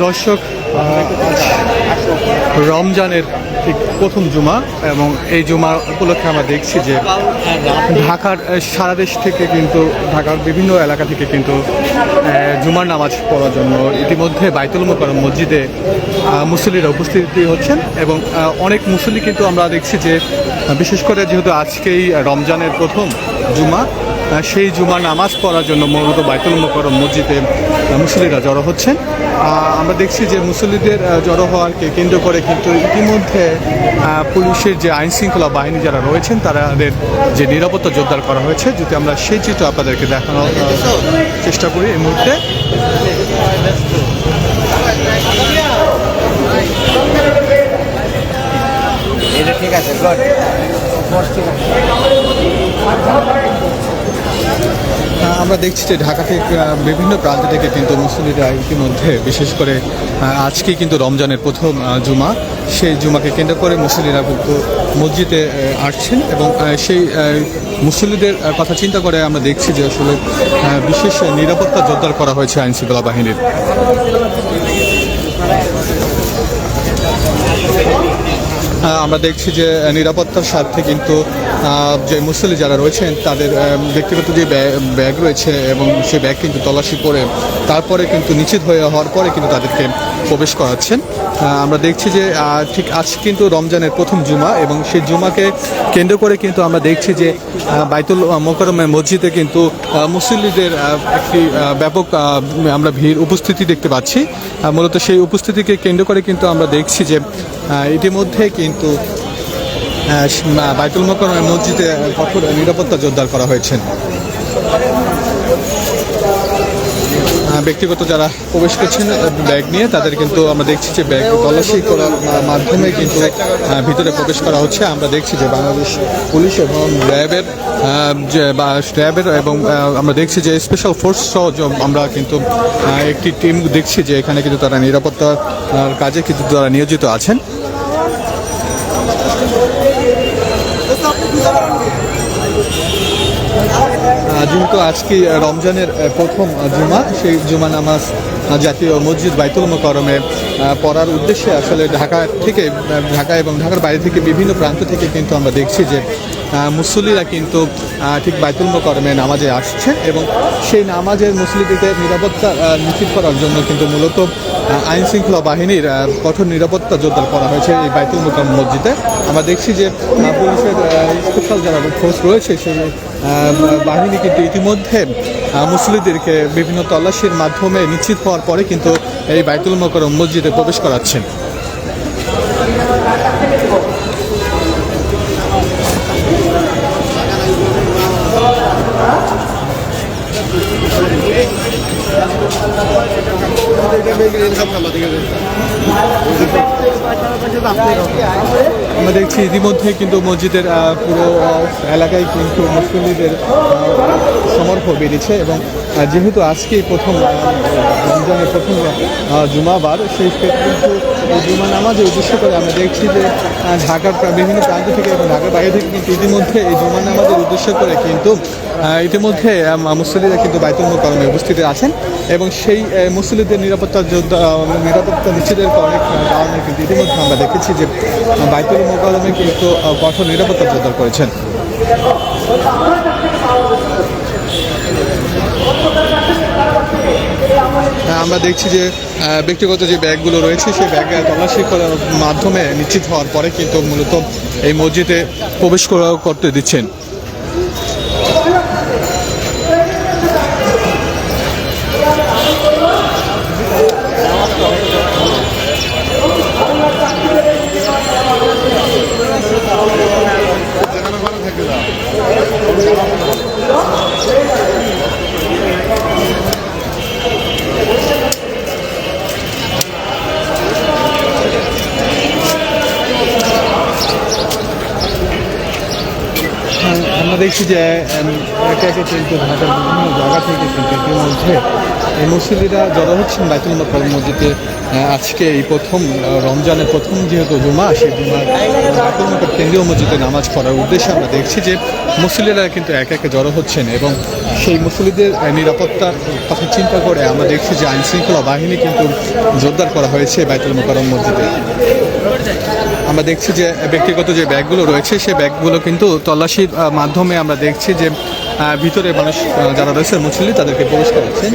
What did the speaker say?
দর্শক রমজানের ঠিক প্রথম জুমা এবং এই জুমা উপলক্ষে আমরা দেখছি যে ঢাকার সারা দেশ থেকে কিন্তু ঢাকার বিভিন্ন এলাকা থেকে কিন্তু জুমার নামাজ পড়ার জন্য ইতিমধ্যে বাইতুল মোকারম মসজিদে আহ, মুসল্লিরা উপস্থিতি হচ্ছেন এবং অনেক মুসল্লি কিন্তু আমরা দেখছি যে বিশেষ করে যেহেতু আজকেই রমজানের প্রথম জুমা সেই জুমা নামাজ পড়ার জন্য মূলত বাইতুল মোকরম মসজিদে আহ, মুসল্লিরা জড়ো হচ্ছেন। আমরা দেখছি যে মুসল্লিদের জড়ো হওয়ারকে কেন্দ্র করে কিন্তু ইতিমধ্যে পুলিশের যে আইন শৃঙ্খলা বাহিনী যারা রয়েছেন তাদের যে নিরাপত্তা জোরদার করা হয়েছে যদি আমরা সেই চিত্র আপনাদেরকে দেখানোর চেষ্টা করি এই মুহূর্তে। ঠিক আছে আমরা দেখছি যে ঢাকা থেকে বিভিন্ন প্রান্ত থেকে কিন্তু মুসলিমরা ইতিমধ্যে বিশেষ করে আজকে কিন্তু রমজানের প্রথম জুমা। সেই জুমাকে কেন্দ্র করে মুসলিমরা কিন্তু মসজিদে আসছেন এবং সেই আহ, মুসল্লিদের কথা চিন্তা করে আমরা দেখছি যে আসলে বিশেষ নিরাপত্তা জোরদার করা হয়েছে আইন শৃঙ্খলা বাহিনীর। আমরা দেখছি যে নিরাপত্তার স্বার্থে কিন্তু যে মুসল্লি যারা রয়েছেন, তাদের ব্যক্তিগত যে ব্যা- ব্যাগ রয়েছে এবং সে ব্যাগ কিন্তু তল্লাশি করে তারপরে কিন্তু নিশ্চিত হয়ে হওয়ার পরে কিন্তু তাদেরকে প্রবেশ করাচ্ছেন। আমরা দেখছি যে ঠিক আজ কিন্তু রমজানের প্রথম জুমা এবং সেই জুমাকে কেন্দ্র করে কিন্তু আমরা দেখছি যে বাইতুল মোকরমের মসজিদে কিন্তু মুসল্লিদের একটি ব্যাপক আমরা ভিড়, উপস্থিতি দেখতে পাচ্ছি। মূলত সেই উপস্থিতিকে কেন্দ্র করে কিন্তু আমরা দেখছি যে ইতিমধ্যে কিন্তু বাইতুল মোকরমের মসজিদে কঠোর নিরাপত্তা জোরদার করা হয়েছে। ব্যক্তিগত যারা প্রবেশ করছেন ব্যাগ নিয়ে, তাদের কিন্তু আমরা দেখছি যে ব্যাগ তল্লাশি করার মাধ্যমে কিন্তু ভিতরে প্রবেশ করা হচ্ছে। আমরা দেখছি যে বাংলাদেশ পুলিশ এবং র্যাবের যে, বা র্যাবের এবং আমরা দেখছি যে স্পেশাল ফোর্স সহ আমরা কিন্তু একটি টিম দেখছি যে এখানে কিন্তু তারা নিরাপত্তার কাজে কিন্তু তারা নিয়োজিত আছেন। যেহেতু আজকে রমজানের প্রথম জুমা। সেই জুমা নামাজ জাতীয় মসজিদ বাইতুল মোকরমে পড়ার উদ্দেশ্যে আসলে ঢাকা থেকে ঢাকা এবং ঢাকার বাইরে থেকে বিভিন্ন প্রান্ত থেকে কিন্তু আমরা দেখছি যে মুসল্লিরা কিন্তু ঠিক বাইতুল মোকরমে নামাজে আসছেন এবং সেই নামাজের মুসল্লিদের নিরাপত্তা নিশ্চিত করার জন্য কিন্তু মূলত আইন শৃঙ্খলা বাহিনীর কঠোর নিরাপত্তা জোরদার করা হয়েছে এই বাইতুল মোকরম মসজিদে। আমরা দেখছি যে পুলিশের স্পেশাল যারা ফোর্স রয়েছে সেই বাহিনী কিন্তু ইতিমধ্যে আহ, মুসলিমদেরকে বিভিন্ন তল্লাশির মাধ্যমে নিশ্চিত হওয়ার পরে কিন্তু এই বাইতুল মোকরম মসজিদে প্রবেশ করাচ্ছেন। আমরা দেখছি ইতিমধ্যে কিন্তু মসজিদের পুরো এলাকায় কিন্তু মুসলিমদের সমর্থ বেড়েছে এবং যেহেতু আজকেই প্রথম রমজানের প্রথম জুমাবার সেই ক্ষেত্রে কিন্তু জুমা নামাজের উদ্দেশ্য করে আমরা দেখছি যে ঢাকার বিভিন্ন প্রান্ত থেকে এবং ঢাকার বাইরে থেকে কিন্তু ইতিমধ্যে এই জুমা নামাজের উদ্দেশ্য করে কিন্তু ইতিমধ্যে আহ, কিন্তু বাইতুল মোকারমে উপস্থিত আছেন এবং সেই আহ, মুসল্লিদের নিরাপত্তা যোদ্ধা নিরাপত্তা নিশ্চিতের অনেক কারণে কিন্তু ইতিমধ্যে আমরা দেখেছি যে বাইতুল মোকারমে কিন্তু কঠোর নিরাপত্তা জোরদার করেছেন। আমরা দেখছি যে ব্যক্তিগত যে ব্যাগগুলো রয়েছে, সেই ব্যাগ তল্লাশি করার মাধ্যমে নিশ্চিত হওয়ার পরে কিন্তু মূলত এই মসজিদে প্রবেশ করা- করতে দিচ্ছেন আমরা দেখছি যে উম, একে একে কিন্তু ঢাকার বিভিন্ন জায়গা থেকে কিন্তু ইতিমধ্যে এই মুসলিরা জড়ো হচ্ছেন বাইতুল মকর মসজিদে আজকে এই প্রথম রমজানের প্রথম যেহেতু জুমা, সেই জুমার বাইতুল মকর কেন্দ্রীয় মসজিদে নামাজ পড়ার উদ্দেশ্যে আমরা দেখছি যে মুসলিরা কিন্তু একে একে জড়ো হচ্ছেন এবং সেই মুসলিদের নিরাপত্তার কথা চিন্তা করে আমরা দেখছি যে আইন শৃঙ্খলা বাহিনী কিন্তু জোরদার করা হয়েছে বাইতুল মোকারম মসজিদে। আমরা দেখছি যে ব্যক্তিগত যে ব্যাগগুলো রয়েছে সেই ব্যাগগুলো কিন্তু তল্লাশির মাধ্যমে আমরা দেখছি যে ভিতরে মানুষ যারা রয়েছে মুসল্লি তাদেরকে প্রবেশ করাচ্ছেন